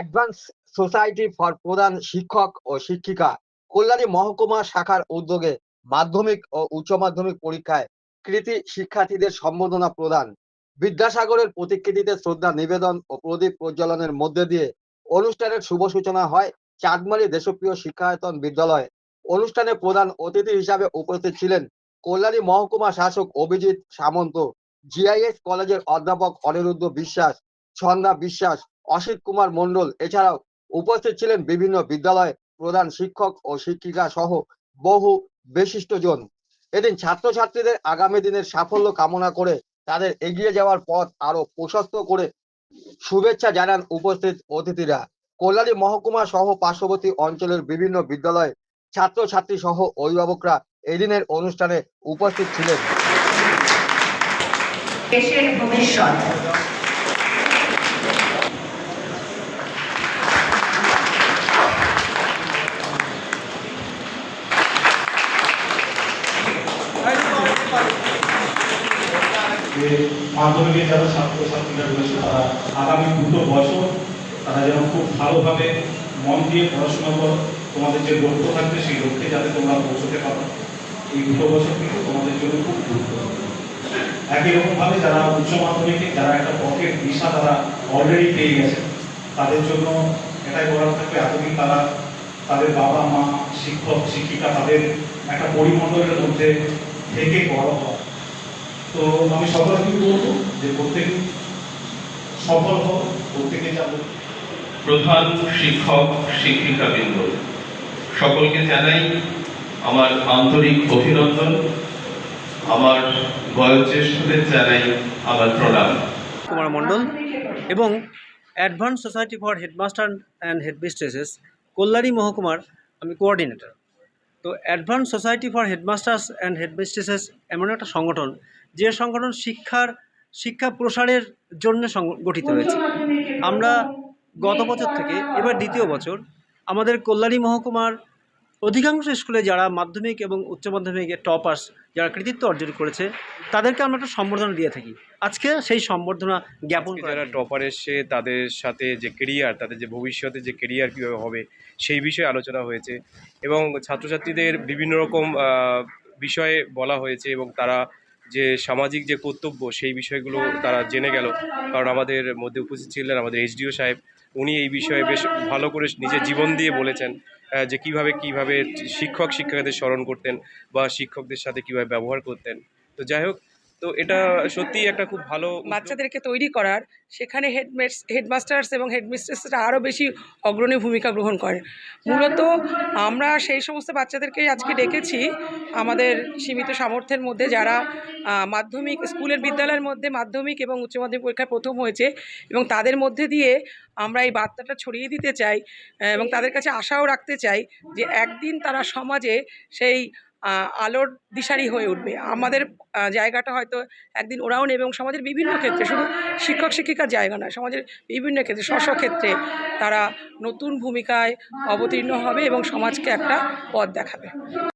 Advance society for প্রধান শিক্ষক ও শিক্ষিকা কল্যাণী মহকুমা শাখার উদ্যোগে মাধ্যমিক ও উচ্চ মাধ্যমিক পরীক্ষায় কৃতি শিক্ষার্থীদের সম্বোধনা প্রদান। বিদ্যাসাগরের প্রতিকৃতিতে শ্রদ্ধা নিবেদন ও প্রদীপ প্রজ্বলনের মধ্যে দিয়ে অনুষ্ঠানের শুভ সূচনা হয় চাঁদমারি দেশপ্রিয় শিক্ষায়তন বিদ্যালয়। অনুষ্ঠানে প্রধান অতিথি হিসাবে উপস্থিত ছিলেন কল্যাণী মহকুমা শাসক অভিজিৎ সামন্ত, জিআইএস কলেজের অধ্যাপক অনিরুদ্ধ বিশ্বাস, ছন্দা বিশ্বাস অসিত কুমার মণ্ডল। এছাড়াও উপস্থিত ছিলেন বিভিন্ন বিদ্যালয় প্রধান শিক্ষক ও শিক্ষিকা সহ বহু বিশিষ্টজন এদিন ছাত্রছাত্রীদের আগামী দিনের সাফল্য কামনা করে তাদের এগিয়ে যাওয়ার পথ আরও প্রশস্ত করে শুভেচ্ছা জানান উপস্থিত অতিথিরা। কল্যাণী মহকুমা সহ পার্শ্ববর্তী অঞ্চলের বিভিন্ন বিদ্যালয় ছাত্রছাত্রী সহ অভিভাবকরা এদিনের অনুষ্ঠানে উপস্থিত ছিলেন। দেশের ভবিষ্যৎ। যে মাধ্যমিকের যারা ছাত্রছাত্রীরা রয়েছে, তারা আগামী দুটো বছর তারা যেন খুব ভালোভাবে মন দিয়ে পড়াশোনা করো। তোমাদের যে লক্ষ্য থাকবে, সেই লক্ষ্যে যাতে তোমরা পৌঁছতে পারো। এই দুটো বছর কিন্তু তোমাদের জন্য খুব গুরুত্বপূর্ণ। একই রকমভাবে যারা উচ্চ মাধ্যমিকে, যারা একটা পকেট দিশা তারা অলরেডি পেয়ে গেছে, তাদের জন্য এটাই বলার থাকবে, এতদিন তারা তাদের বাবা মা শিক্ষক, শিক্ষিকা তাদের একটা পরিমণ্ডলের মধ্যে থেকে বড় হয় তো আমি সকলকে বলব? যে প্রত্যেক সফল হোক প্রত্যেকে যাব প্রধান শিক্ষক শিক্ষিকাবৃন্দ সকলকে জানাই আমার আন্তরিক অভিনন্দন আমার বয়োজ্যেষ্ঠদের জানাই আমার প্রণাম। কুমার মণ্ডল এবং advance society for headmaster and headmistresses Kalyani মহকুমার আমি কোঅর্ডিনেটর। তো advance society for headmasters and headmistresses এমন একটা সংগঠন যে সংগঠন শিক্ষার শিক্ষা প্রসারের জন্য গঠিত হয়েছে। আমরা গত বছর থেকে এবার দ্বিতীয় বছর আমাদের কল্যাণী মহকুমার অধিকাংশ স্কুলে যারা মাধ্যমিক এবং উচ্চ মাধ্যমিকে টপার্স যারা কৃতিত্ব অর্জন করেছে তাদেরকে আমরা একটা সম্বর্ধনা দিয়ে থাকি। আজকে সেই সম্বর্ধনা জ্ঞাপন যারা টপার এসে তাদের সাথে যে কেরিয়ার তাদের যে ভবিষ্যতে যে কেরিয়ার কীভাবে হবে সেই বিষয়ে আলোচনা হয়েছে এবং ছাত্রছাত্রীদের বিভিন্ন রকম বিষয়ে বলা হয়েছে এবং তারা যে সামাজিক যে কর্তব্য, সেই বিষয়গুলো তারা জেনে গেল। কারণ আমাদের মধ্যে উপস্থিত ছিলেন আমাদের এইচডিও সাহেব। উনি এই বিষয়ে বেশ ভালো করে নিজের জীবন দিয়ে বলেছেন যে কীভাবে কীভাবে শিক্ষক শিক্ষিকাদের স্মরণ করতেন বা শিক্ষকদের সাথে কীভাবে ব্যবহার করতেন। তো যাই হোক, তো এটা সত্যিই একটা খুব ভালো বাচ্চাদেরকে তৈরি করার, সেখানে হেডমেস, হেডমাস্টার্স এবং হেডমিস্ট্রেসরা আরও বেশি অগ্রণী ভূমিকা গ্রহণ করে। মূলত আমরা সেই সমস্ত বাচ্চাদেরকেই আজকে ডেকেছি আমাদের সীমিত সামর্থ্যের মধ্যে যারা মাধ্যমিক স্কুলের বিদ্যালয়ের মধ্যে মাধ্যমিক এবং উচ্চ মাধ্যমিক পরীক্ষায় প্রথম হয়েছে এবং তাদের মধ্যে দিয়ে আমরা এই বার্তাটা ছড়িয়ে দিতে চাই এবং তাদের কাছে আশাও রাখতে চাই যে একদিন তারা সমাজে সেই আলোর দিশারি হয়ে উঠবে। আমাদের জায়গাটা হয়তো একদিন ওরাও নেবে এবং সমাজের বিভিন্ন ক্ষেত্রে, শুধু শিক্ষক, শিক্ষিকার জায়গা নয়, সমাজের বিভিন্ন ক্ষেত্রে স্ব ক্ষেত্রে তারা নতুন ভূমিকায় অবতীর্ণ হবে এবং সমাজকে একটা পথ দেখাবে।